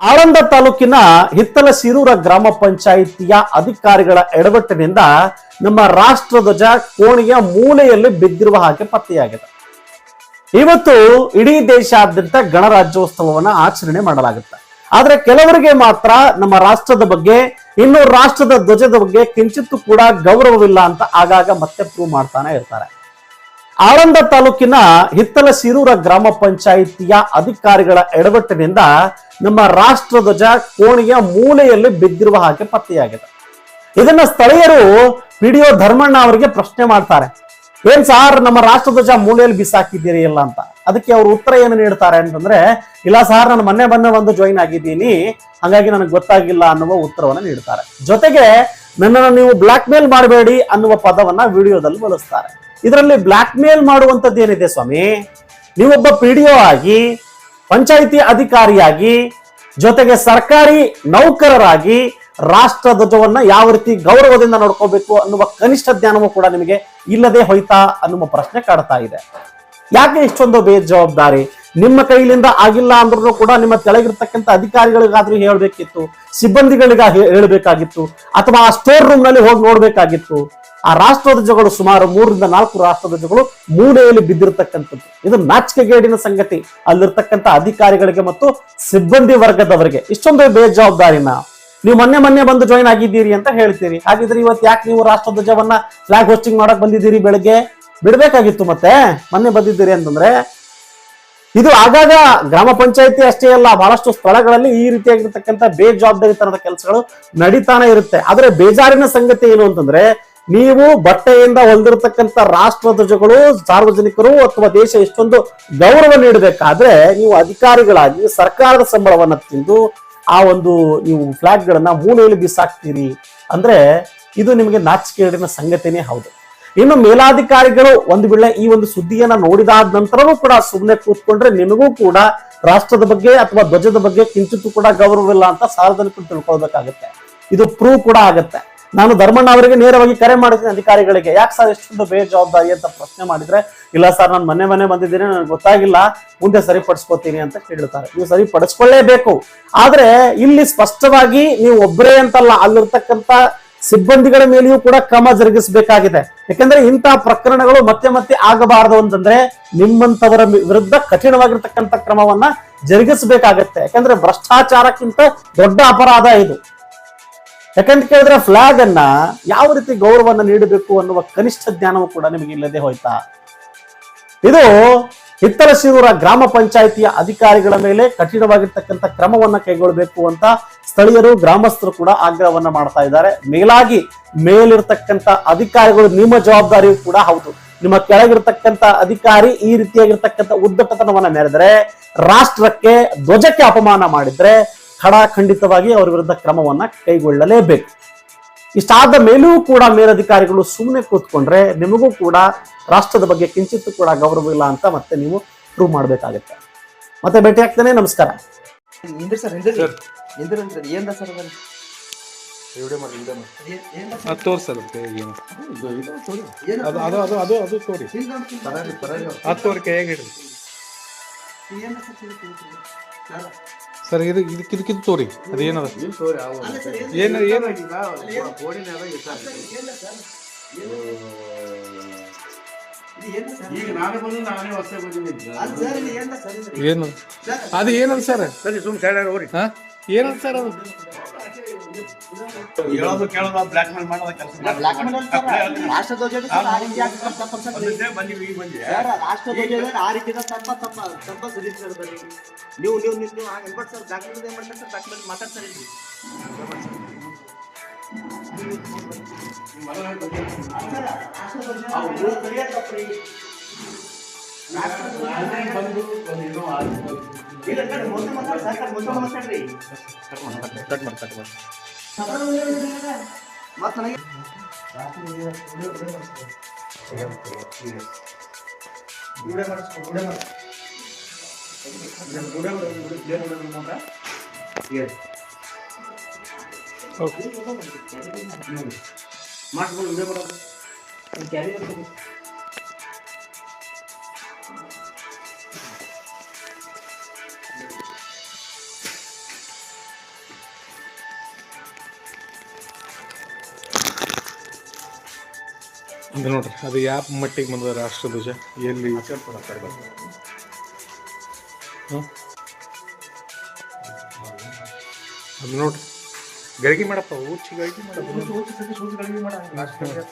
ಆಳಂದ ತಾಲೂಕಿನ ಹಿತ್ತಲ ಸಿರೂರ ಗ್ರಾಮ ಪಂಚಾಯಿತಿಯ ಅಧಿಕಾರಿಗಳ ಎಡವಟ್ಟಿನಿಂದ ನಮ್ಮ ರಾಷ್ಟ್ರ ಧ್ವಜ ಕೋಣೆಯ ಮೂಲೆಯಲ್ಲಿ ಬಿದ್ದಿರುವ ಹಾಗೆ ಪತ್ತೆಯಾಗಿದೆ. ಇವತ್ತು ಇಡೀ ದೇಶಾದ್ಯಂತ ಗಣರಾಜ್ಯೋತ್ಸವವನ್ನ ಆಚರಣೆ ಮಾಡಲಾಗುತ್ತೆ. ಆದ್ರೆ ಕೆಲವರಿಗೆ ಮಾತ್ರ ನಮ್ಮ ರಾಷ್ಟ್ರದ ಬಗ್ಗೆ, ಇನ್ನು ರಾಷ್ಟ್ರದ ಧ್ವಜದ ಬಗ್ಗೆ ಕಿಂಚಿತ್ತು ಕೂಡ ಗೌರವವಿಲ್ಲ ಅಂತ ಆಗಾಗ ಮತ್ತೆ ಪ್ರೂವ್ ಮಾಡ್ತಾನೆ ಇರ್ತಾರೆ. ಆಳಂದ ತಾಲೂಕಿನ ಹಿತ್ತಲ ಸಿರೂರ ಗ್ರಾಮ ಪಂಚಾಯಿತಿಯ ಅಧಿಕಾರಿಗಳ ಎಡವಟ್ಟಿನಿಂದ ನಮ್ಮ ರಾಷ್ಟ್ರಧ್ವಜ ಕೋಣೆಯ ಮೂಲೆಯಲ್ಲಿ ಬಿದ್ದಿರುವ ಹಾಗೆ ಪತ್ತೆಯಾಗಿದೆ. ಇದನ್ನ ಸ್ಥಳೀಯರು ಪಿಡಿಒ ಧರ್ಮಣ್ಣ ಅವರಿಗೆ ಪ್ರಶ್ನೆ ಮಾಡ್ತಾರೆ. ಏನ್ ಸಾರ್ ನಮ್ಮ ರಾಷ್ಟ್ರಧ್ವಜ ಮೂಲೆಯಲ್ಲಿ ಬಿಸಾಕಿದ್ದೀರಿ ಇಲ್ಲ ಅಂತ. ಅದಕ್ಕೆ ಅವರು ಉತ್ತರ ಏನು ನೀಡ್ತಾರೆ ಅಂತಂದ್ರೆ, ಇಲ್ಲ ಸಾರ್ ನಾನು ಮೊನ್ನೆ ಮೊನ್ನೆ ಒಂದು ಜಾಯಿನ್ ಆಗಿದ್ದೀನಿ, ಹಾಗಾಗಿ ನನಗೆ ಗೊತ್ತಾಗಿಲ್ಲ ಅನ್ನುವ ಉತ್ತರವನ್ನು ನೀಡ್ತಾರೆ. ಜೊತೆಗೆ ನನ್ನನ್ನು ನೀವು ಬ್ಲಾಕ್ ಮೇಲ್ ಮಾಡಬೇಡಿ ಅನ್ನುವ ಪದವನ್ನ ವಿಡಿಯೋದಲ್ಲಿ ಬಳಸ್ತಾರೆ. ಇದರಲ್ಲಿ ಬ್ಲಾಕ್ ಮೇಲ್ ಮಾಡುವಂತದ್ದು ಏನಿದೆ ಸ್ವಾಮಿ? ನೀವೊಬ್ಬ ಪಿ ಡಿ ಆಗಿ, ಪಂಚಾಯಿತಿ ಅಧಿಕಾರಿಯಾಗಿ, ಜೊತೆಗೆ ಸರ್ಕಾರಿ ನೌಕರರಾಗಿ ರಾಷ್ಟ್ರ ಧ್ವಜವನ್ನ ಯಾವ ರೀತಿ ಗೌರವದಿಂದ ನೋಡ್ಕೋಬೇಕು ಅನ್ನುವ ಕನಿಷ್ಠ ಜ್ಞಾನವೂ ಕೂಡ ನಿಮಗೆ ಇಲ್ಲದೆ ಹೋಯ್ತಾ ಅನ್ನುವ ಪ್ರಶ್ನೆ ಕಾಡ್ತಾ ಇದೆ. ಯಾಕೆ ಇಷ್ಟೊಂದು ಬೇಜವಾಬ್ದಾರಿ? ನಿಮ್ಮ ಕೈಲಿಂದ ಆಗಿಲ್ಲ ಅಂದ್ರೂ ಕೂಡ ನಿಮ್ಮ ಕೆಳಗಿರ್ತಕ್ಕಂಥ ಅಧಿಕಾರಿಗಳಿಗಾದ್ರೂ ಹೇಳ್ಬೇಕಿತ್ತು, ಸಿಬ್ಬಂದಿಗಳಿಗ ಹೇಳ್ಬೇಕಾಗಿತ್ತು, ಅಥವಾ ಆ ಸ್ಟೋರ್ ರೂಮ್ನಲ್ಲಿ ಹೋಗಿ ನೋಡ್ಬೇಕಾಗಿತ್ತು ಆ ರಾಷ್ಟ್ರಧ್ವಜಗಳು ಸುಮಾರು ಮೂರರಿಂದ ನಾಲ್ಕು ರಾಷ್ಟ್ರಧ್ವಜಗಳು ಮೂಡೆಯಲ್ಲಿ ಬಿದ್ದಿರತಕ್ಕಂಥದ್ದು. ಇದು ನಾಚಿಕೆಗೇಡಿನ ಸಂಗತಿ. ಅಲ್ಲಿರ್ತಕ್ಕಂಥ ಅಧಿಕಾರಿಗಳಿಗೆ ಮತ್ತು ಸಿಬ್ಬಂದಿ ವರ್ಗದವರಿಗೆ ಇಷ್ಟೊಂದು ಬೇಜವಾಬ್ದಾರಿನ. ನೀವು ಮೊನ್ನೆ ಮೊನ್ನೆ ಬಂದು ಜಾಯಿನ್ ಆಗಿದ್ದೀರಿ ಅಂತ ಹೇಳ್ತೀರಿ. ಹಾಗಿದ್ರೆ ಇವತ್ತು ಯಾಕೆ ನೀವು ರಾಷ್ಟ್ರಧ್ವಜವನ್ನ ಫ್ಲಾಗ್ ಹೋಸ್ಟಿಂಗ್ ಮಾಡಕ್ ಬಂದಿದ್ದೀರಿ ಬೆಳಗ್ಗೆ? ಬಿಡಬೇಕಾಗಿತ್ತು ಮತ್ತೆ? ಮೊನ್ನೆ ಬಂದಿದ್ದೀರಿ ಅಂತಂದ್ರೆ, ಇದು ಆಗಾಗ ಗ್ರಾಮ ಪಂಚಾಯತಿ ಅಷ್ಟೇ ಅಲ್ಲ, ಬಹಳಷ್ಟು ಸ್ಥಳಗಳಲ್ಲಿ ಈ ರೀತಿಯಾಗಿರ್ತಕ್ಕಂಥ ಬೇಜವಾಬ್ದಾರಿತನದ ಕೆಲಸಗಳು ನಡೀತಾನೆ ಇರುತ್ತೆ. ಆದ್ರೆ ಬೇಜಾರಿನ ಸಂಗತಿ ಏನು ಅಂತಂದ್ರೆ ನೀವು ಬಟ್ಟೆಯಿಂದ ಹೊಲ್ದಿರ್ತಕ್ಕಂಥ ರಾಷ್ಟ್ರ ಧ್ವಜಗಳು, ಸಾರ್ವಜನಿಕರು ಅಥವಾ ದೇಶ ಎಷ್ಟೊಂದು ಗೌರವ ನೀಡಬೇಕಾದ್ರೆ ನೀವು ಅಧಿಕಾರಿಗಳಾಗಿ ಸರ್ಕಾರದ ಸಂಬಳವನ್ನ ತಿಂದು ಆ ಒಂದು ನೀವು ಫ್ಲಾಗ್ ಗಳನ್ನ ಮೂಲೆಯಲ್ಲಿ ಬಿಸಾಕ್ತೀರಿ. ಅಂದ್ರೆ ಇದು ನಿಮಗೆ ನಾಚಿಕೆಗೇಡಿನ ಸಂಗತಿನೇ ಹೌದು. ಇನ್ನು ಮೇಲಾಧಿಕಾರಿಗಳು ಒಂದು ವೇಳೆ ಈ ಒಂದು ಸುದ್ದಿಯನ್ನ ನೋಡಿದಾದ ನಂತರವೂ ಕೂಡ ಸುಮ್ಮನೆ ಕೂತ್ಕೊಂಡ್ರೆ ನಿಮಗೂ ಕೂಡ ರಾಷ್ಟ್ರದ ಬಗ್ಗೆ ಅಥವಾ ಧ್ವಜದ ಬಗ್ಗೆ ಕಿಂಚಿತ್ತು ಕೂಡ ಗೌರವವಿಲ್ಲ ಅಂತ ಸಾರ್ವಜನಿಕರು ತಿಳ್ಕೊಳ್ಬೇಕಾಗತ್ತೆ. ಇದು ಪ್ರೂವ್ ಕೂಡ ಆಗತ್ತೆ. ನಾನು ಧರ್ಮಣ್ಣ ಅವರಿಗೆ ನೇರವಾಗಿ ಕರೆ ಮಾಡಿದ್ದೀನಿ ಅಧಿಕಾರಿಗಳಿಗೆ. ಯಾಕೆ ಸರ್ ಎಷ್ಟೊಂದು ಬೇಜವಾಬ್ದಾರಿ ಅಂತ ಪ್ರಶ್ನೆ ಮಾಡಿದ್ರೆ, ಇಲ್ಲ ಸರ್, ನಾನು ಮನೆ ಮನೆ ಬಂದಿದ್ದೀನಿ, ನನಗೆ ಗೊತ್ತಾಗಿಲ್ಲ, ಮುಂದೆ ಸರಿಪಡಿಸ್ಕೋತೀನಿ ಅಂತ ಹೇಳ್ತಾರೆ ನೀವು ಸರಿಪಡಿಸ್ಕೊಳ್ಳೇಬೇಕು. ಆದ್ರೆ ಇಲ್ಲಿ ಸ್ಪಷ್ಟವಾಗಿ ನೀವು ಒಬ್ಬರೇ ಅಂತಲ್ಲ, ಅಲ್ಲಿರ್ತಕ್ಕಂಥ ಸಿಬ್ಬಂದಿಗಳ ಮೇಲೆಯೂ ಕೂಡ ಕ್ರಮ ಜರುಗಿಸಬೇಕಾಗಿದೆ. ಯಾಕಂದ್ರೆ ಇಂತಹ ಪ್ರಕರಣಗಳು ಮತ್ತೆ ಮತ್ತೆ ಆಗಬಾರದು ಅಂತಂದ್ರೆ ನಿಮ್ಮಂತವರ ವಿರುದ್ಧ ಕಠಿಣವಾಗಿರ್ತಕ್ಕಂಥ ಕ್ರಮವನ್ನ ಜರುಗಿಸಬೇಕಾಗತ್ತೆ. ಯಾಕಂದ್ರೆ ಭ್ರಷ್ಟಾಚಾರಕ್ಕಿಂತ ದೊಡ್ಡ ಅಪರಾಧ ಇದು. ಯಾಕಂತ ಕೇಳಿದ್ರೆ ಫ್ಲಾಗ್ ಅನ್ನ ಯಾವ ರೀತಿ ಗೌರವವನ್ನು ನೀಡಬೇಕು ಅನ್ನುವ ಕನಿಷ್ಠ ಜ್ಞಾನವೂ ಕೂಡ ನಿಮಗೆ ಇಲ್ಲದೆ ಹೋಯ್ತಾ? ಇದು ಹಿತ್ತಲ ಶಿರೂರ ಗ್ರಾಮ ಪಂಚಾಯಿತಿಯ ಅಧಿಕಾರಿಗಳ ಮೇಲೆ ಕಠಿಣವಾಗಿರ್ತಕ್ಕಂಥ ಕ್ರಮವನ್ನ ಕೈಗೊಳ್ಳಬೇಕು ಅಂತ ಸ್ಥಳೀಯರು, ಗ್ರಾಮಸ್ಥರು ಕೂಡ ಆಗ್ರಹವನ್ನ ಮಾಡ್ತಾ ಇದ್ದಾರೆ. ಮೇಲಾಗಿ ಮೇಲಿರ್ತಕ್ಕಂಥ ಅಧಿಕಾರಿಗಳು ನಿಮ್ಮ ಜವಾಬ್ದಾರಿಯೂ ಕೂಡ ಹೌದು. ನಿಮ್ಮ ಕೆಳಗಿರ್ತಕ್ಕಂಥ ಅಧಿಕಾರಿ ಈ ರೀತಿಯಾಗಿರ್ತಕ್ಕಂಥ ಉದ್ದಟತನವನ್ನ ಮೆರೆದರೆ, ರಾಷ್ಟ್ರಕ್ಕೆ ಧ್ವಜಕ್ಕೆ ಅಪಮಾನ ಮಾಡಿದ್ರೆ ಖಡಾಖಂಡಿತವಾಗಿ ಅವರ ವಿರುದ್ಧ ಕ್ರಮವನ್ನ ಕೈಗೊಳ್ಳಲೇಬೇಕು. ಇಷ್ಟಾದ ಮೇಲೂ ಕೂಡ ಮೇಲಧಿಕಾರಿಗಳು ಸುಮ್ಮನೆ ಕೂತ್ಕೊಂಡ್ರೆ ನಿಮಗೂ ಕೂಡ ರಾಷ್ಟ್ರದ ಬಗ್ಗೆ ಕಿಂಚಿತ್ ಕೂಡ ಗೌರವ ಇಲ್ಲ ಅಂತ ಮತ್ತೆ ನೀವು ಪ್ರೂವ್ ಮಾಡ್ಬೇಕಾಗತ್ತೆ. ಮತ್ತೆ ಭೇಟಿ ಆಗ್ತಾನೆ ನಮಸ್ಕಾರ. ನಿಂದ್ರಿ ಸರ್ ಇದು ಇದಕ್ಕೆ ಇದಕ್ಕಿದು ತೋರಿ. ಅದು ಏನದ? ಏನ್ ಏನು? ಅದ ಏನದ ಸರ್? ಸರಿ ಸುಮ್ ಸೈಡ್ ಹೋಗ್ರಿ. ಹಾಂ? ಏನದ ಸರ್ ಅದು? ಹೇಳೋದು ಕೇಳೋದು ಬ್ಲಾಕ್ ಮೇಲ್ ಮಾಡೋದ ಕೆಲಸ ರಾಷ್ಟ್ರಧ್ವಜ ಬಂದಿವಿ ಈಗ ಬಂದಿ ರಾಷ್ಟ್ರಧ್ವಜ ಆ ರೀತಿ ತಪ್ಪ ತಪ್ಪ ತಪ್ಪ ಸರಿ ನೀವು ನೀವು ನೀವು ನೀವು ಹಾಗೆ ಸರ್ ಡಾಕ್ಯುಮೆಂಟ್ ಏನ್ ಮಾಡ್ತಾರೆ ಸರ್? ಡಾಕ್ಯುಮೆಂಟ್ ಮಾತಾಡ್ತಾರೆ ಇಲ್ಲ. ಕಟ್ ಮಾಡಿ. ಕಟ್ ಮಾಡಿ ಮತ್ತೆ ನನಗೆ ಓಕೆ ಮಾಡ್ಕೊಂಡು ವಿಡಿಯೋ ಮಾಡೋದು ಅದು ನೋಡ್ರಿ, ಅದು ಯಾವ ಮಟ್ಟಿಗೆ ಬಂದ ರಾಷ್ಟ್ರಧ್ವಜ ಎಲ್ಲಿ? ಅದು ನೋಡ್ರಿ ಗಳಿಗೆ ಮಾಡಪ್ಪ, ಊಚಿ ಗಳಿಗೆ ಮಾಡಪ್ಪ.